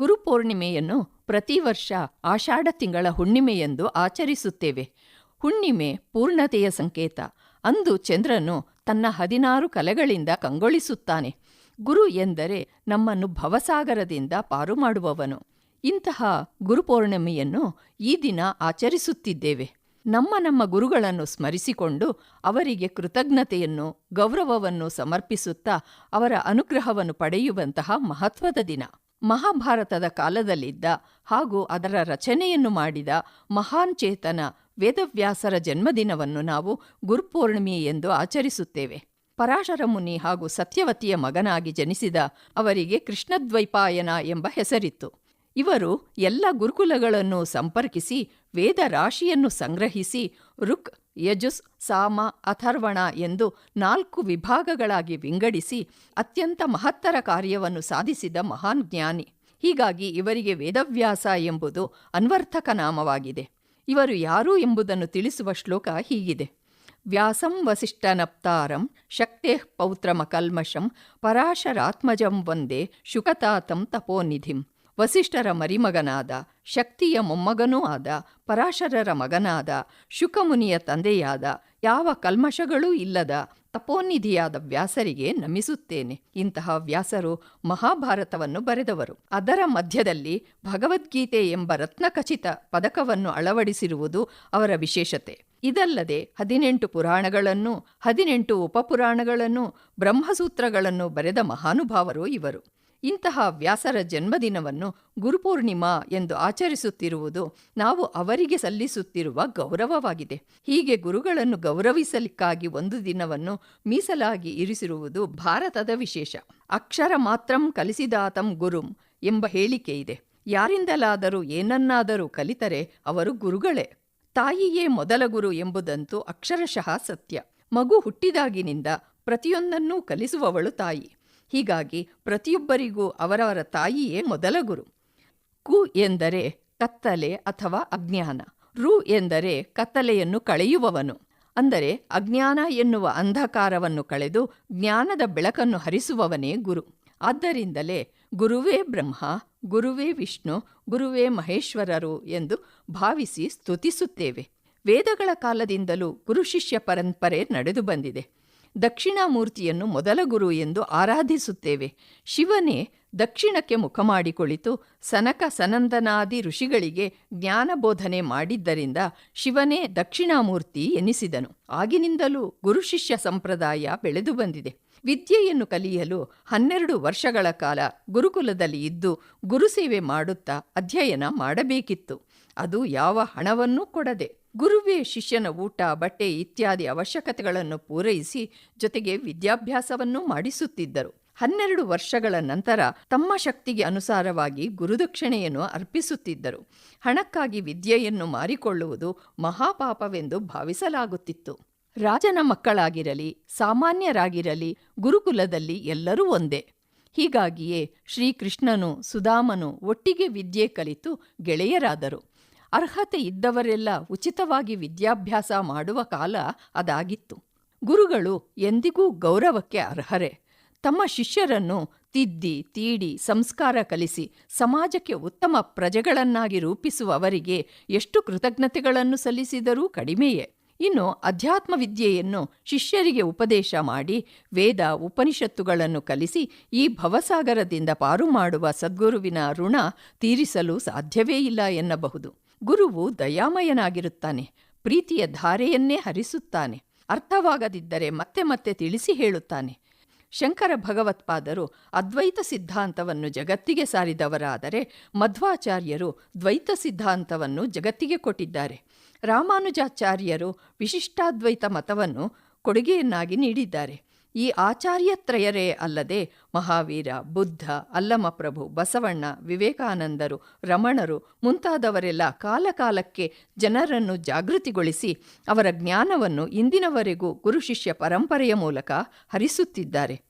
ಗುರುಪೂರ್ಣಿಮೆಯನ್ನು ಪ್ರತಿ ವರ್ಷ ಆಷಾಢ ತಿಂಗಳ ಹುಣ್ಣಿಮೆಯೆಂದು ಆಚರಿಸುತ್ತೇವೆ. ಹುಣ್ಣಿಮೆ ಪೂರ್ಣತೆಯ ಸಂಕೇತ. ಅಂದು ಚಂದ್ರನು ತನ್ನ ಹದಿನಾರು ಕಲೆಗಳಿಂದ ಕಂಗೊಳಿಸುತ್ತಾನೆ. ಗುರು ಎಂದರೆ ನಮ್ಮನ್ನು ಭವಸಾಗರದಿಂದ ಪಾರು ಮಾಡುವವನು. ಇಂತಹ ಗುರುಪೂರ್ಣಿಮೆಯನ್ನು ಈ ದಿನ ಆಚರಿಸುತ್ತಿದ್ದೇವೆ. ನಮ್ಮ ನಮ್ಮ ಗುರುಗಳನ್ನು ಸ್ಮರಿಸಿಕೊಂಡು ಅವರಿಗೆ ಕೃತಜ್ಞತೆಯನ್ನು, ಗೌರವವನ್ನು ಸಮರ್ಪಿಸುತ್ತಾ ಅವರ ಅನುಗ್ರಹವನ್ನು ಪಡೆಯುವಂತಹ ಮಹತ್ವದ ದಿನ. ಮಹಾಭಾರತದ ಕಾಲದಲ್ಲಿದ್ದ ಹಾಗೂ ಅದರ ರಚನೆಯನ್ನು ಮಾಡಿದ ಮಹಾನ್ ಚೇತನ ವೇದವ್ಯಾಸರ ಜನ್ಮದಿನವನ್ನು ನಾವು ಗುರುಪೂರ್ಣಿಮೆ ಎಂದು ಆಚರಿಸುತ್ತೇವೆ. ಪರಾಶರ ಮುನಿ ಹಾಗೂ ಸತ್ಯವತಿಯ ಮಗನಾಗಿ ಜನಿಸಿದ ಅವರಿಗೆ ಕೃಷ್ಣದ್ವೈಪಾಯನ ಎಂಬ ಹೆಸರಿತ್ತು. ಇವರು ಎಲ್ಲ ಗುರುಕುಲಗಳನ್ನು ಸಂಪರ್ಕಿಸಿ ವೇದ ರಾಶಿಯನ್ನು ಸಂಗ್ರಹಿಸಿ ಋಕ್ ಯಜುಸ್ ಸಾಮ ಅಥರ್ವಣ ಎಂದು ನಾಲ್ಕು ವಿಭಾಗಗಳಾಗಿ ವಿಂಗಡಿಸಿ ಅತ್ಯಂತ ಮಹತ್ತರ ಕಾರ್ಯವನ್ನು ಸಾಧಿಸಿದ ಮಹಾನ್ ಜ್ಞಾನಿ. ಹೀಗಾಗಿ ಇವರಿಗೆ ವೇದವ್ಯಾಸ ಎಂಬುದು ಅನ್ವರ್ಥಕ ನಾಮವಾಗಿದೆ. ಇವರು ಯಾರು ಎಂಬುದನ್ನು ತಿಳಿಸುವ ಶ್ಲೋಕ ಹೀಗಿದೆ. ವ್ಯಾಸಂ ವಸಿಷ್ಠನಪ್ತಾರಂ ಶಕ್ತೇಃ ಪೌತ್ರಮಕಲ್ಮಷಂ ಪರಾಶರಾತ್ಮಜಂ ವಂದೇ ಶುಕತಾತಂ ತಪೋನಿಧಿಂ. ವಸಿಷ್ಠರ ಮರಿಮಗನಾದ, ಶಕ್ತಿಯ ಮೊಮ್ಮಗನೂ ಆದ, ಪರಾಶರರ ಮಗನಾದ, ಶುಕಮುನಿಯ ತಂದೆಯಾದ, ಯಾವ ಕಲ್ಮಶಗಳೂ ಇಲ್ಲದ ತಪೋನಿಧಿಯಾದ ವ್ಯಾಸರಿಗೆ ನಮಿಸುತ್ತೇನೆ. ಇಂತಹ ವ್ಯಾಸರು ಮಹಾಭಾರತವನ್ನು ಬರೆದವರು. ಅದರ ಮಧ್ಯದಲ್ಲಿ ಭಗವದ್ಗೀತೆ ಎಂಬ ರತ್ನಖಚಿತ ಪದಕವನ್ನು ಅಳವಡಿಸಿರುವುದು ಅವರ ವಿಶೇಷತೆ. ಇದಲ್ಲದೆ ಹದಿನೆಂಟು ಪುರಾಣಗಳನ್ನು, ಹದಿನೆಂಟು ಉಪಪುರಾಣಗಳನ್ನು, ಬ್ರಹ್ಮಸೂತ್ರಗಳನ್ನು ಬರೆದ ಮಹಾನುಭಾವರು ಇವರು. ಇಂತಹ ವ್ಯಾಸರ ಜನ್ಮದಿನವನ್ನು ಗುರುಪೂರ್ಣಿಮಾ ಎಂದು ಆಚರಿಸುತ್ತಿರುವುದು ನಾವು ಅವರಿಗೆ ಸಲ್ಲಿಸುತ್ತಿರುವ ಗೌರವವಾಗಿದೆ. ಹೀಗೆ ಗುರುಗಳನ್ನು ಗೌರವಿಸಲಿಕ್ಕಾಗಿ ಒಂದು ದಿನವನ್ನು ಮೀಸಲಾಗಿ ಇರಿಸಿರುವುದು ಭಾರತದ ವಿಶೇಷ. ಅಕ್ಷರ ಮಾತ್ರಂ ಕಲಿಸಿದಾತಂ ಗುರುಂ ಎಂಬ ಹೇಳಿಕೆ ಇದೆ. ಯಾರಿಂದಲಾದರೂ ಏನನ್ನಾದರೂ ಕಲಿತರೆ ಅವರು ಗುರುಗಳೇ. ತಾಯಿಯೇ ಮೊದಲ ಗುರು ಎಂಬುದಂತೂ ಅಕ್ಷರಶಃ ಸತ್ಯ. ಮಗು ಹುಟ್ಟಿದಾಗಿನಿಂದ ಪ್ರತಿಯೊಂದನ್ನೂ ಕಲಿಸುವವಳು ತಾಯಿ. ಹೀಗಾಗಿ ಪ್ರತಿಯೊಬ್ಬರಿಗೂ ಅವರವರ ತಾಯಿಯೇ ಮೊದಲ ಗುರು. ಕು ಎಂದರೆ ಕತ್ತಲೆ ಅಥವಾ ಅಜ್ಞಾನ. ರು ಎಂದರೆ ಕತ್ತಲೆಯನ್ನು ಕಳೆಯುವವನು. ಅಂದರೆ ಅಜ್ಞಾನ ಎನ್ನುವ ಅಂಧಕಾರವನ್ನು ಕಳೆದು ಜ್ಞಾನದ ಬೆಳಕನ್ನು ಹರಿಸುವವನೇ ಗುರು. ಆದ್ದರಿಂದಲೇ ಗುರುವೇ ಬ್ರಹ್ಮ, ಗುರುವೇ ವಿಷ್ಣು, ಗುರುವೇ ಮಹೇಶ್ವರರು ಎಂದು ಭಾವಿಸಿ ಸ್ತುತಿಸುತ್ತೇವೆ. ವೇದಗಳ ಕಾಲದಿಂದಲೂ ಗುರು ಶಿಷ್ಯ ಪರಂಪರೆ ನಡೆದು ಬಂದಿದೆ. ದಕ್ಷಿಣಾಮೂರ್ತಿಯನ್ನು ಮೊದಲ ಗುರು ಎಂದು ಆರಾಧಿಸುತ್ತೇವೆ. ಶಿವನೇ ದಕ್ಷಿಣಕ್ಕೆ ಮುಖ ಮಾಡಿಕೊಳಿತು. ಸನಕ ಸನಂದನಾದಿ ಋಷಿಗಳಿಗೆ ಜ್ಞಾನಬೋಧನೆ ಮಾಡಿದ್ದರಿಂದ ಶಿವನೇ ದಕ್ಷಿಣಾಮೂರ್ತಿ ಎನಿಸಿದನು. ಆಗಿನಿಂದಲೂ ಗುರುಶಿಷ್ಯ ಸಂಪ್ರದಾಯ ಬೆಳೆದು ಬಂದಿದೆ. ವಿದ್ಯೆಯನ್ನು ಕಲಿಯಲು ಹನ್ನೆರಡು ವರ್ಷಗಳ ಕಾಲ ಗುರುಕುಲದಲ್ಲಿ ಇದ್ದು ಗುರುಸೇವೆ ಮಾಡುತ್ತಾ ಅಧ್ಯಯನ ಮಾಡಬೇಕಿತ್ತು. ಅದು ಯಾವ ಹಣವನ್ನೂ ಕೊಡದೆ ಗುರುವೇ ಶಿಷ್ಯನ ಊಟ, ಬಟ್ಟೆ ಇತ್ಯಾದಿ ಅವಶ್ಯಕತೆಗಳನ್ನು ಪೂರೈಸಿ ಜೊತೆಗೆ ವಿದ್ಯಾಭ್ಯಾಸವನ್ನೂ ಮಾಡಿಸುತ್ತಿದ್ದರು. ಹನ್ನೆರಡು ವರ್ಷಗಳ ನಂತರ ತಮ್ಮ ಶಕ್ತಿಗೆ ಅನುಸಾರವಾಗಿ ಗುರುದಕ್ಷಿಣೆಯನ್ನು ಅರ್ಪಿಸುತ್ತಿದ್ದರು. ಹಣಕ್ಕಾಗಿ ವಿದ್ಯೆಯನ್ನು ಮಾರಿಕೊಳ್ಳುವುದು ಮಹಾಪಾಪವೆಂದು ಭಾವಿಸಲಾಗುತ್ತಿತ್ತು. ರಾಜನ ಮಕ್ಕಳಾಗಿರಲಿ, ಸಾಮಾನ್ಯರಾಗಿರಲಿ, ಗುರುಕುಲದಲ್ಲಿ ಎಲ್ಲರೂ ಒಂದೇ. ಹೀಗಾಗಿಯೇ ಶ್ರೀಕೃಷ್ಣನು ಸುಧಾಮನು ಒಟ್ಟಿಗೆ ವಿದ್ಯೆ ಕಲಿತು ಗೆಳೆಯರಾದರು. ಅರ್ಹತೆ ಇದ್ದವರೆಲ್ಲ ಉಚಿತವಾಗಿ ವಿದ್ಯಾಭ್ಯಾಸ ಮಾಡುವ ಕಾಲ ಅದಾಗಿತ್ತು. ಗುರುಗಳು ಎಂದಿಗೂ ಗೌರವಕ್ಕೆ ಅರ್ಹರೆ. ತಮ್ಮ ಶಿಷ್ಯರನ್ನು ತಿದ್ದಿ, ತೀಡಿ, ಸಂಸ್ಕಾರ ಕಲಿಸಿ, ಸಮಾಜಕ್ಕೆ ಉತ್ತಮ ಪ್ರಜೆಗಳನ್ನಾಗಿ ರೂಪಿಸುವವರಿಗೆ ಎಷ್ಟು ಕೃತಜ್ಞತೆಗಳನ್ನು ಸಲ್ಲಿಸಿದರೂ ಕಡಿಮೆಯೇ. ಇನ್ನು ಅಧ್ಯಾತ್ಮ ವಿದ್ಯೆಯನ್ನು ಶಿಷ್ಯರಿಗೆ ಉಪದೇಶ ಮಾಡಿ, ವೇದ ಉಪನಿಷತ್ತುಗಳನ್ನು ಕಲಿಸಿ, ಈ ಭವಸಾಗರದಿಂದ ಪಾರು ಮಾಡುವ ಸದ್ಗುರುವಿನ ಋಣ ತೀರಿಸಲು ಸಾಧ್ಯವೇ ಇಲ್ಲ ಎನ್ನಬಹುದು. ಗುರುವು ದಯಾಮಯನಾಗಿರುತ್ತಾನೆ, ಪ್ರೀತಿಯ ಧಾರೆಯನ್ನೇ ಹರಿಸುತ್ತಾನೆ, ಅರ್ಥವಾಗದಿದ್ದರೆ ಮತ್ತೆ ಮತ್ತೆ ತಿಳಿಸಿ ಹೇಳುತ್ತಾನೆ. ಶಂಕರ ಭಗವತ್ಪಾದರು ಅದ್ವೈತ ಸಿದ್ಧಾಂತವನ್ನು ಜಗತ್ತಿಗೆ ಸಾರಿದವರಾದರೆ ಮಧ್ವಾಚಾರ್ಯರು ದ್ವೈತ ಸಿದ್ಧಾಂತವನ್ನು ಜಗತ್ತಿಗೆ ಕೊಟ್ಟಿದ್ದಾರೆ. ರಾಮಾನುಜಾಚಾರ್ಯರು ವಿಶಿಷ್ಟಾದ್ವೈತ ಮತವನ್ನು ಕೊಡುಗೆಯನ್ನಾಗಿ ನೀಡಿದ್ದಾರೆ. ಈ ಆಚಾರ್ಯತ್ರಯರೇ ಅಲ್ಲದೆ ಮಹಾವೀರ, ಬುದ್ಧ, ಅಲ್ಲಮಪ್ರಭು, ಬಸವಣ್ಣ, ವಿವೇಕಾನಂದರು, ರಮಣರು ಮುಂತಾದವರೆಲ್ಲ ಕಾಲಕಾಲಕ್ಕೆ ಜನರನ್ನು ಜಾಗೃತಿಗೊಳಿಸಿ ಅವರ ಜ್ಞಾನವನ್ನು ಇಂದಿನವರೆಗೂ ಗುರುಶಿಷ್ಯ ಪರಂಪರೆಯ ಮೂಲಕ ಹರಿಸುತ್ತಿದ್ದಾರೆ.